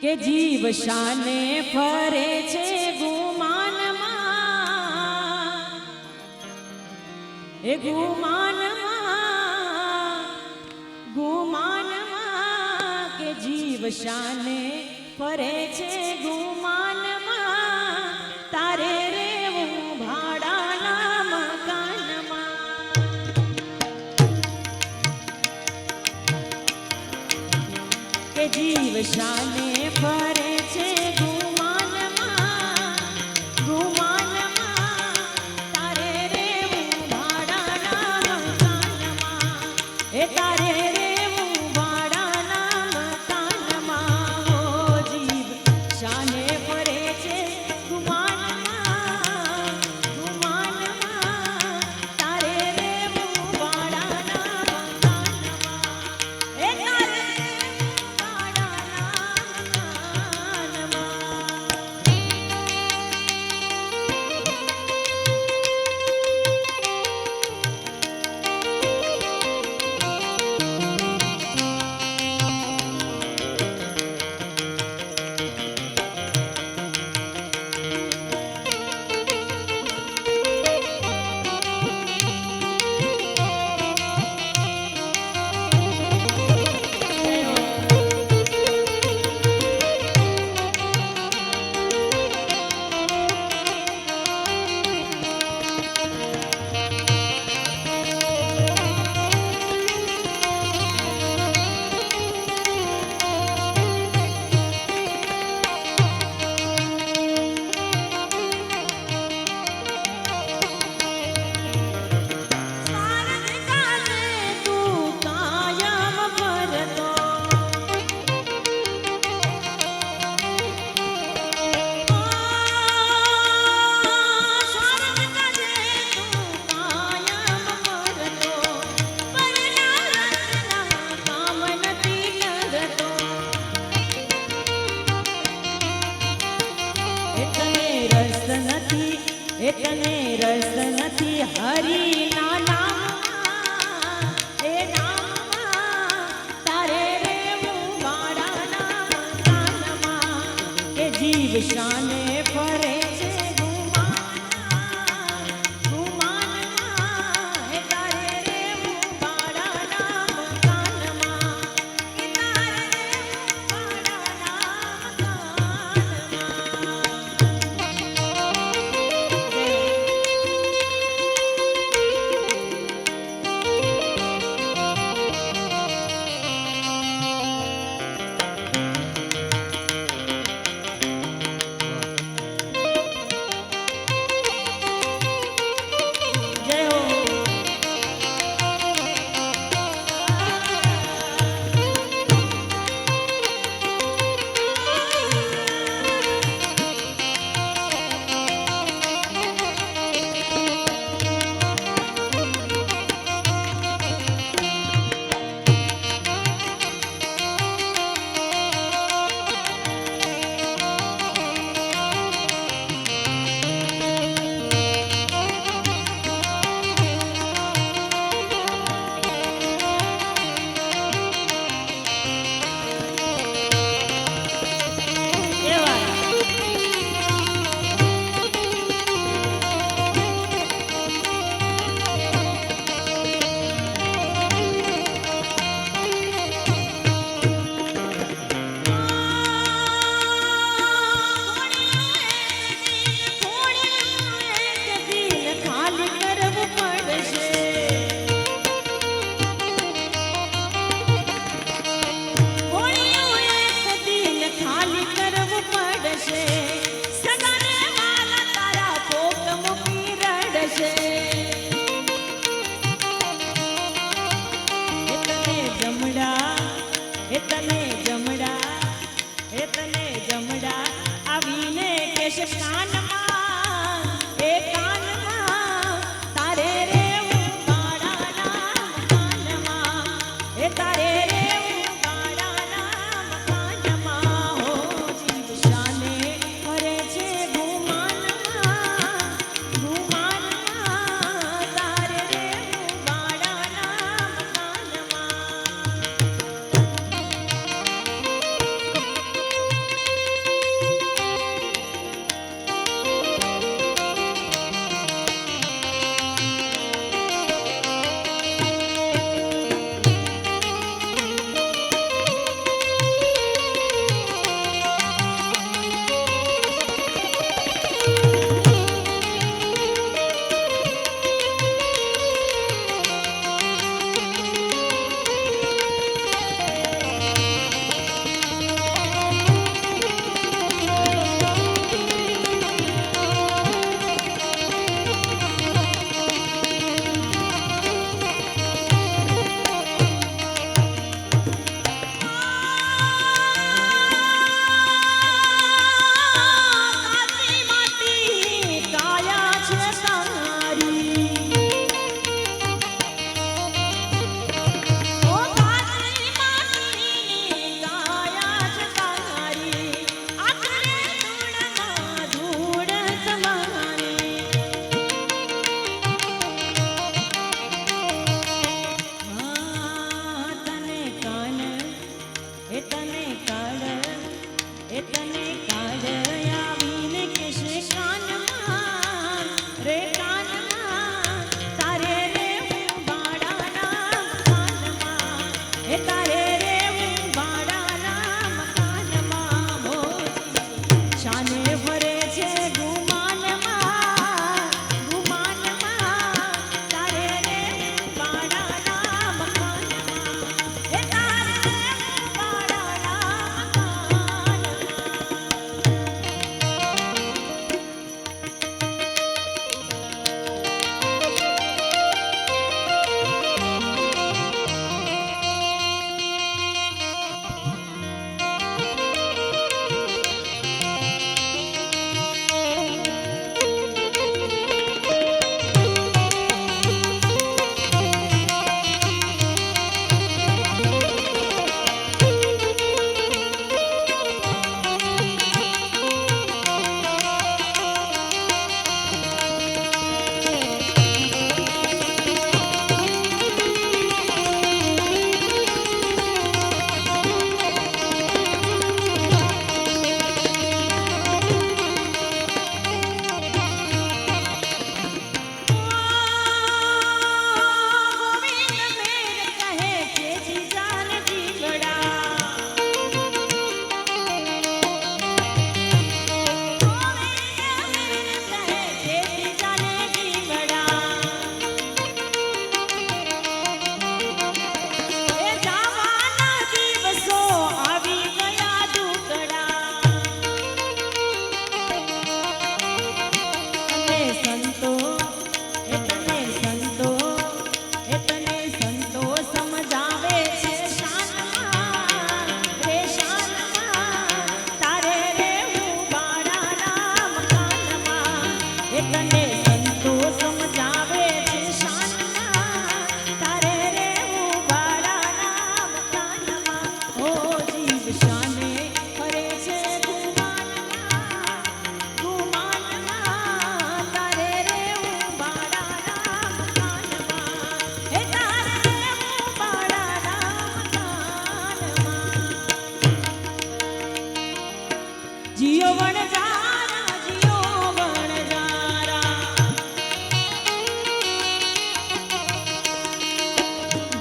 के जीव शाने फरे छे गुमान ए गुमान गुमान के जीव शाने फरे छे गुमान तारे रे जीव शान but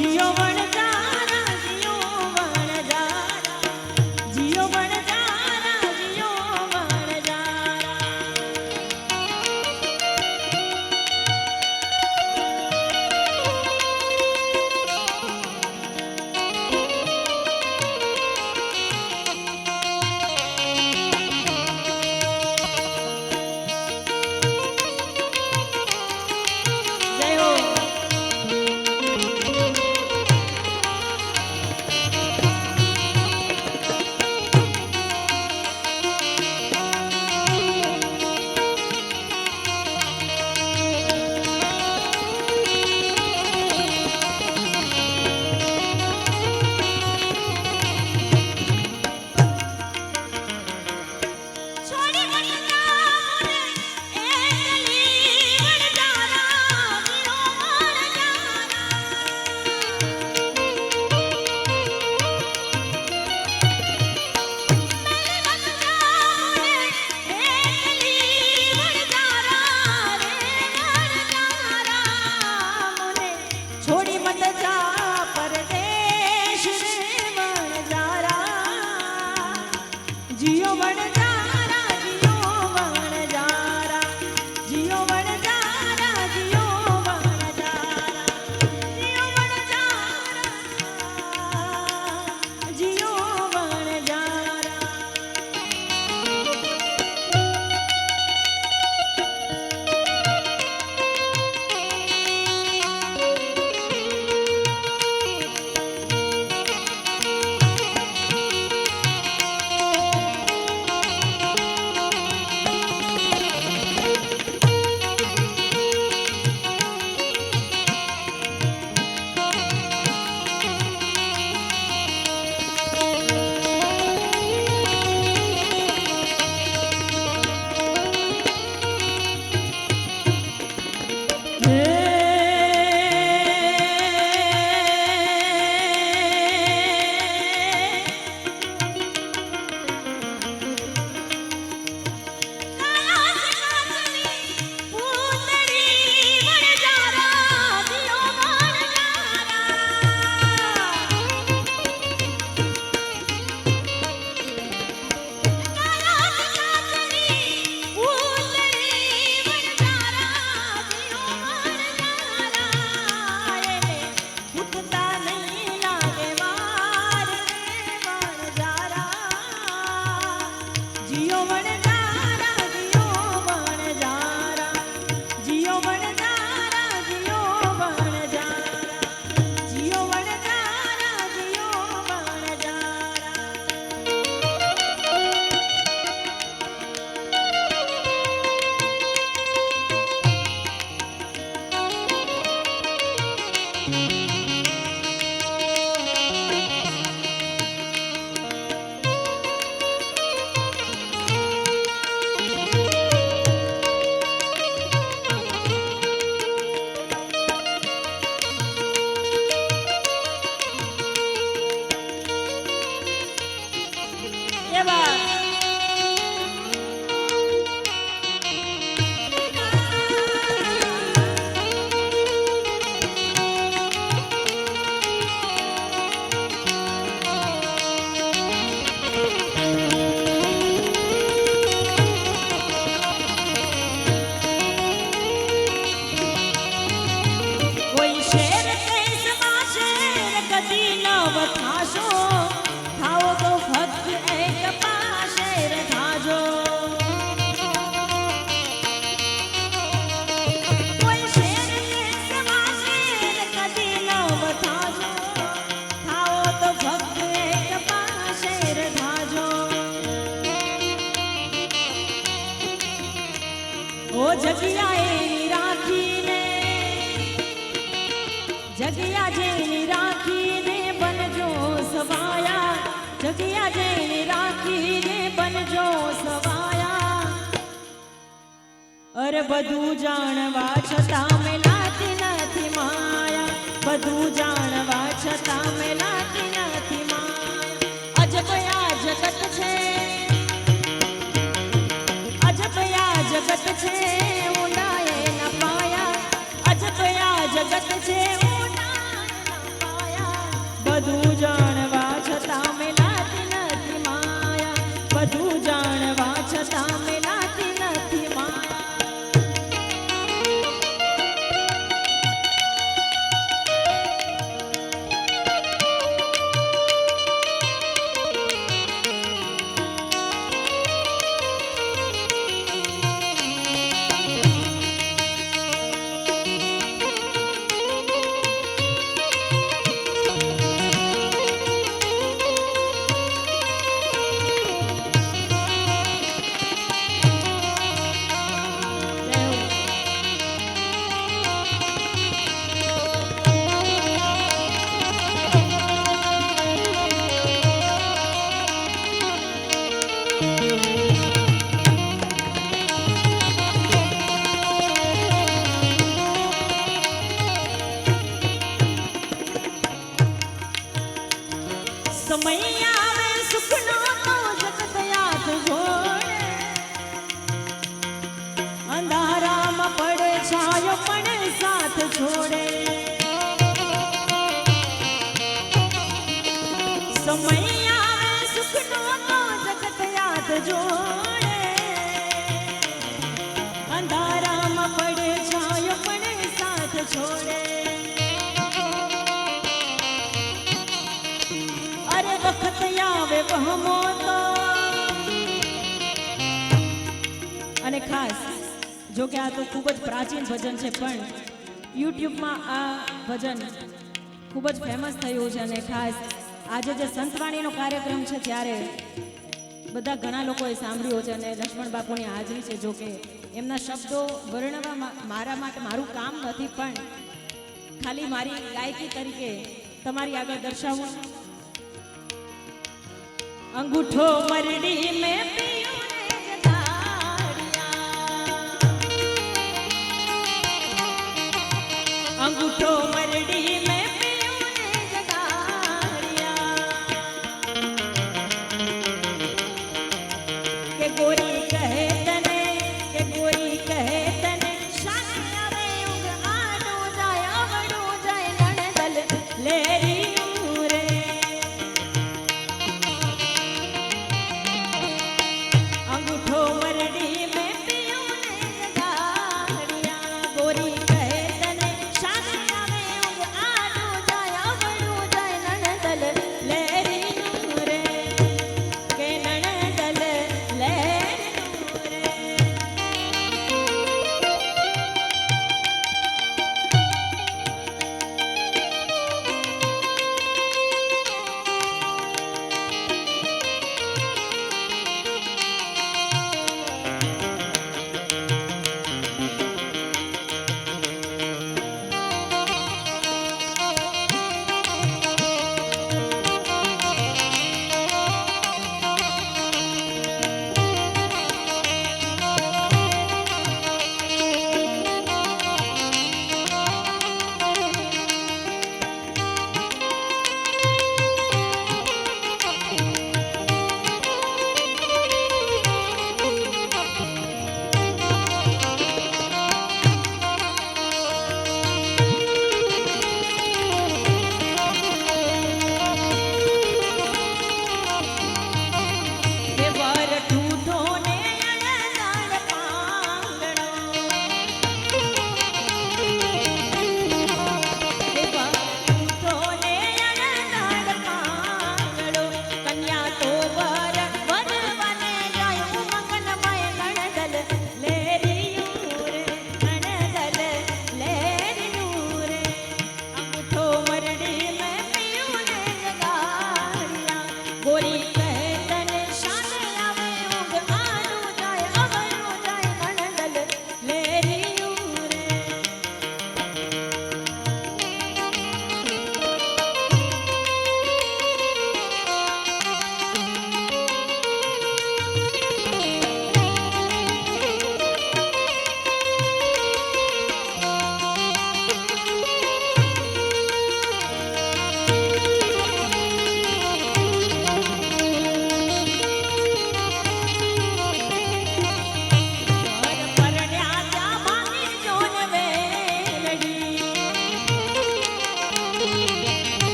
你要爱 અને ખાસ, જો કે આ તો ખૂબ જ પ્રાચીન ભજન છે, પણ યુટ્યુબમાં આ ભજન ખૂબ જ ફેમસ થયું છે અને ખાસ આજે જે સંતવાણીનો કાર્યક્રમ છે ત્યારે બધા ઘણા લોકોએ સાંભળ્યું છે અને લક્ષ્મણ બાપુની હાજરી છે, જો કે એમના શબ્દો વર્ણવા મારા માટે મારું કામ નથી, પણ ખાલી મારી ગાયકી તરીકે તમારી આગળ દર્શાવું. અંગૂઠો મરડી મેં અંગૂઠો મરડી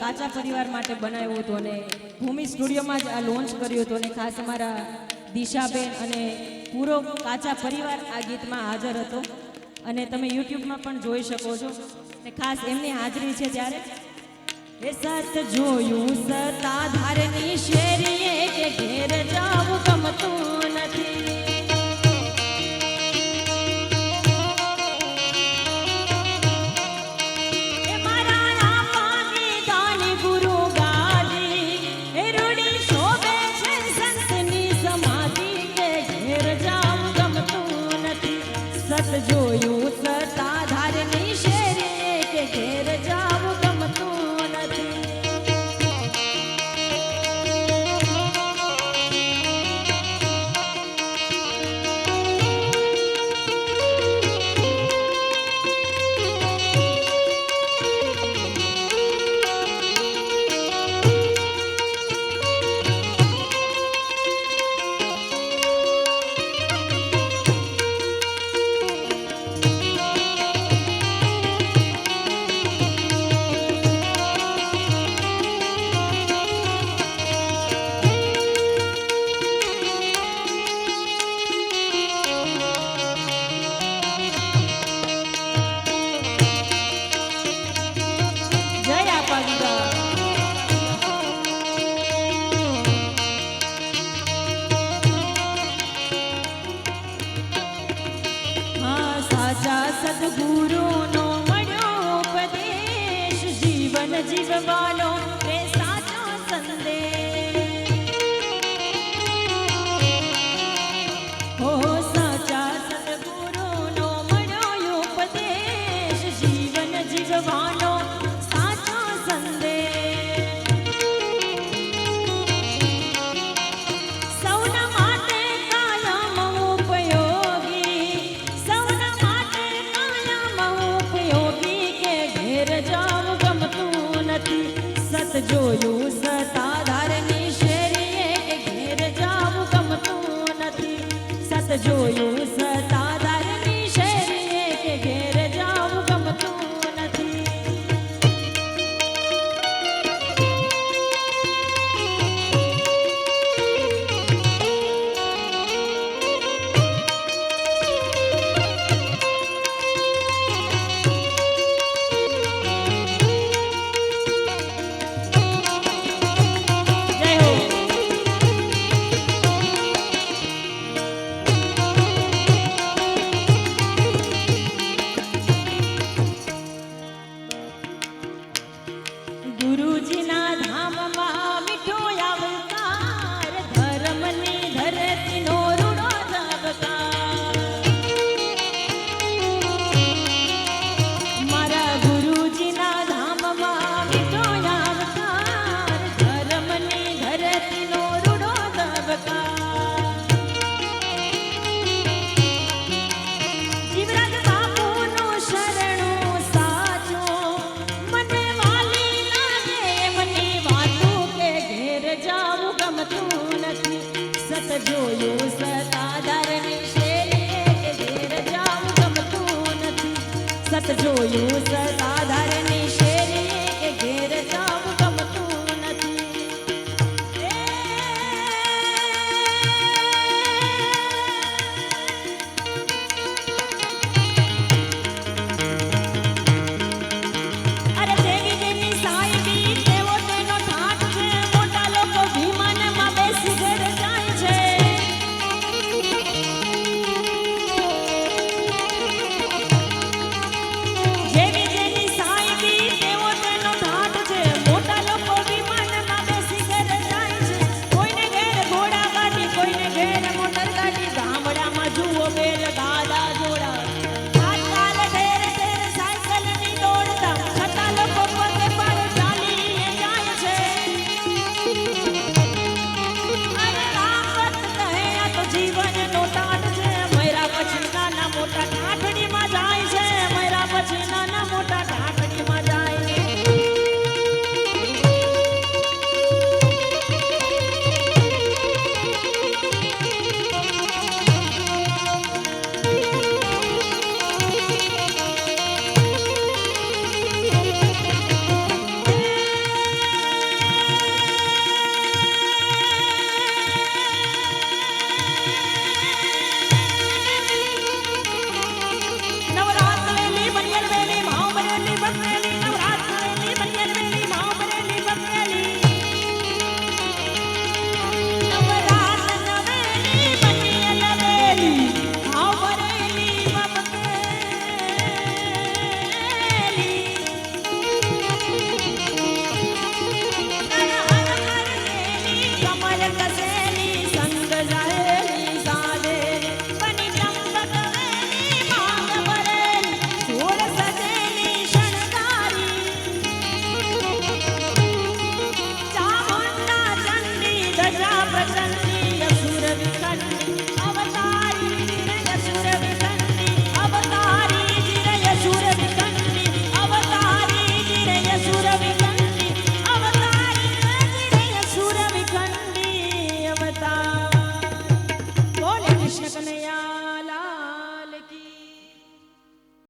કાચા પરિવાર માટે બનાવ્યું હતું અને ભૂમિ સ્ટુડિયોમાં જ આ લોન્ચ કર્યું હતું અને ખાસ અમારા દિશાબેન અને પૂરો કાચા પરિવાર આ ગીતમાં હાજર હતો. અને તમે યુટ્યુબમાં પણ જોઈ શકો છો. ને ખાસ એમની હાજરી છે ત્યારે. એ સત જોયું સતા ધારની શેરીએ કે ઘેર જાવું ગમતું નથી.